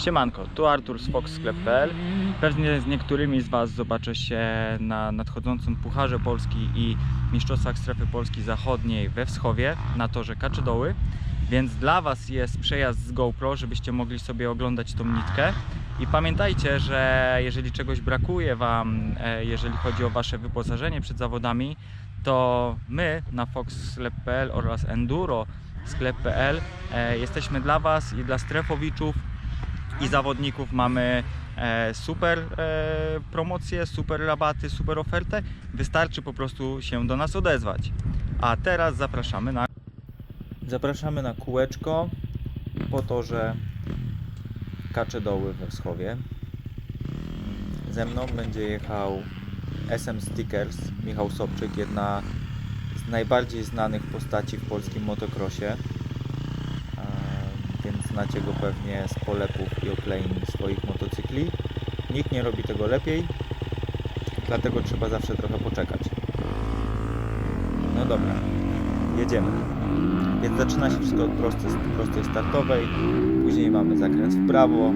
Siemanko, tu Artur z foxsklep.pl Pewnie z niektórymi z Was zobaczę się na nadchodzącym Pucharze Polski i Mistrzostwach Strefy Polski Zachodniej we Wschowie na torze Kaczedoły więc dla Was jest przejazd z GoPro, żebyście mogli sobie oglądać tą nitkę. I pamiętajcie, że jeżeli czegoś brakuje Wam, e, jeżeli chodzi o Wasze wyposażenie przed zawodami to my na foxsklep.pl oraz enduro sklep.pl e, jesteśmy dla Was i dla strefowiczów i zawodników mamy e, super e, promocje, super rabaty, super ofertę. Wystarczy po prostu się do nas odezwać. A teraz zapraszamy na zapraszamy na kółeczko po torze Kaczedoły we Wschowie. Ze mną będzie jechał SM Stickers Michał Sobczyk, jedna z najbardziej znanych postaci w polskim motocrossie. Znacie go pewnie z polepów i oklejń swoich motocykli. Nikt nie robi tego lepiej, dlatego trzeba zawsze trochę poczekać. No dobra, jedziemy. Więc zaczyna się wszystko od prostej, prostej startowej, później mamy zakręt w prawo,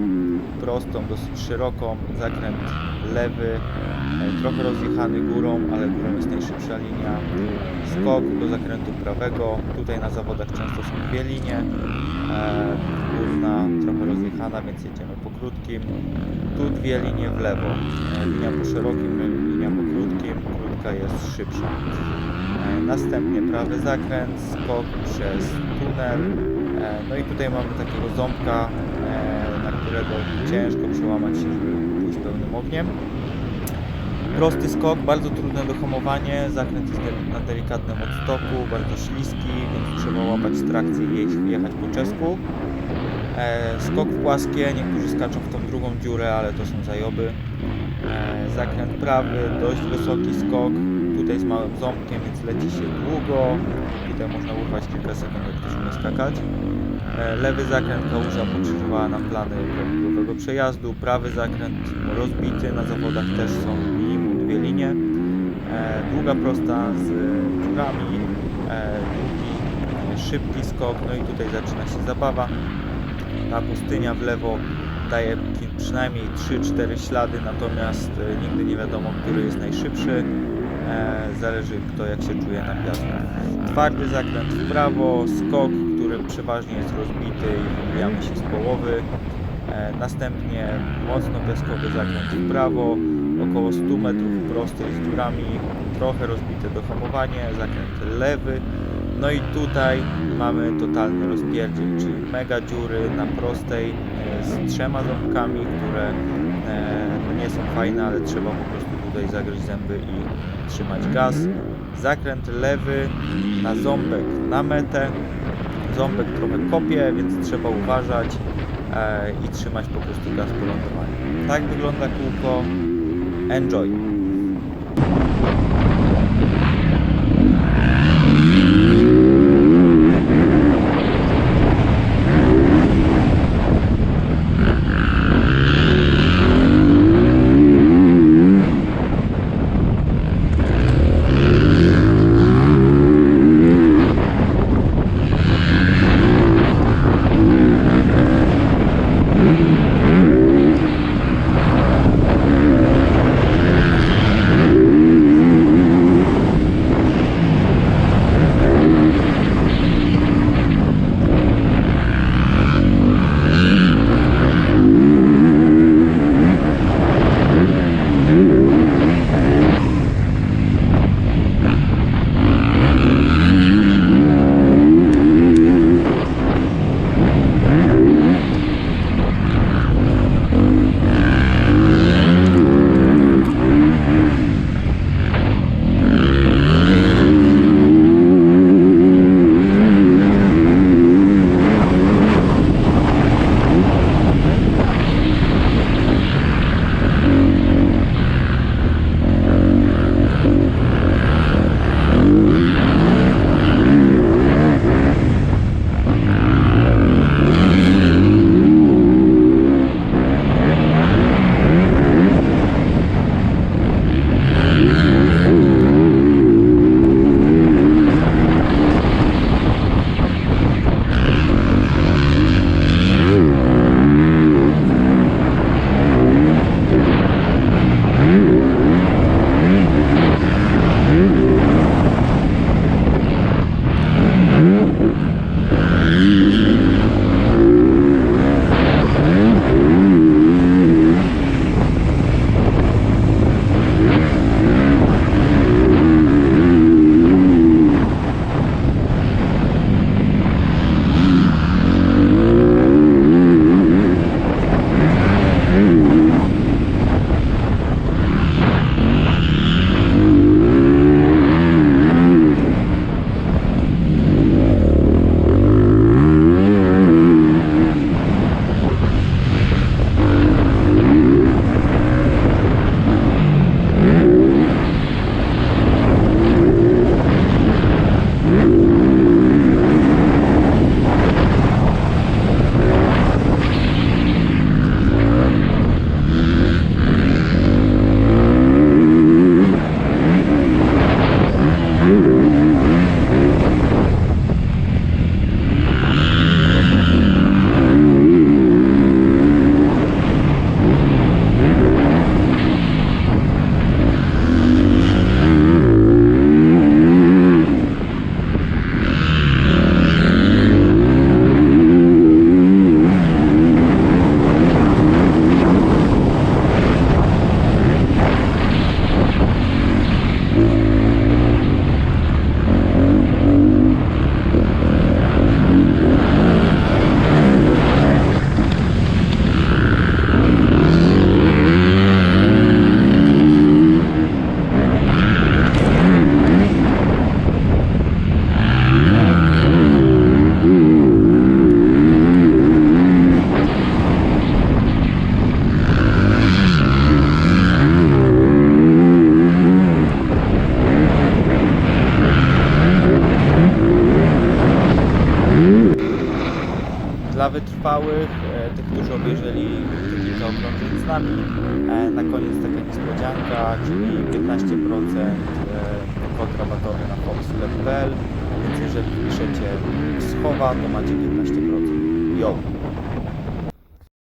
prostą, dosyć szeroką, zakręt lewy, e, trochę rozjechany górą, ale górą jest najszybsza linia, skok do zakrętu prawego, tutaj na zawodach często są dwie linie, e, górna trochę rozjechana, więc jedziemy po krótkim, tu dwie linie w lewo, e, linia po szerokim, linia po krótkim, krótka jest szybsza. Następnie prawy zakręt, skok przez tunel. No i tutaj mamy takiego ząbka, którego ciężko przełamać się, żeby pójść pełnym ogniem. Prosty skok, bardzo trudne do hamowania, zakręt jest na delikatnym odstoku, bardzo śliski, więc trzeba łapać trakcję i jechać po czesku. E, Skok w płaskie, niektórzy skaczą w tą drugą dziurę, ale to są zajoby. E, Zakręt prawy, dość wysoki skok, tutaj z małym ząbkiem, więc leci się długo. Tutaj można urwać kilka sekund, jak ktoś umie skakać. E, Lewy zakręt kałuża pokrzyżowała nam plany prawidłowego przejazdu. Prawy zakręt rozbity, na zawodach też są minimum dwie linie. E, Długa prosta z dziurami, e, długi, szybki skok, no i tutaj zaczyna się zabawa. Ta pustynia w lewo daje przynajmniej 3-4 ślady, natomiast nigdy nie wiadomo, który jest najszybszy. Zależy kto jak się czuje na piasku. Twardy zakręt w prawo, skok, który przeważnie jest rozbity i wybijamy się z połowy. E, następnie mocno piaskowy zakręt w prawo, około 100 metrów prostej z dziurami, trochę rozbite dohamowanie, zakręt lewy. No i tutaj mamy totalny rozpierdziel, czyli mega dziury na prostej e, z trzema ząbkami, które e, no nie są fajne, ale trzeba po prostu tutaj zagryźć zęby i trzymać gaz. Zakręt lewy na ząbek na metę. Ząbek trochę kopie, więc trzeba uważać e, i trzymać po prostu gaz po. Tak wygląda kółko. Enjoy! Wytrwałych, e, tych, którzy obejrzeli kilka okrążeń z nami, e, na koniec taka niespodzianka, czyli 15% e, kod rabatowy na foxlab.pl, więc jeżeli piszecie schowa, to macie 15%. Jo!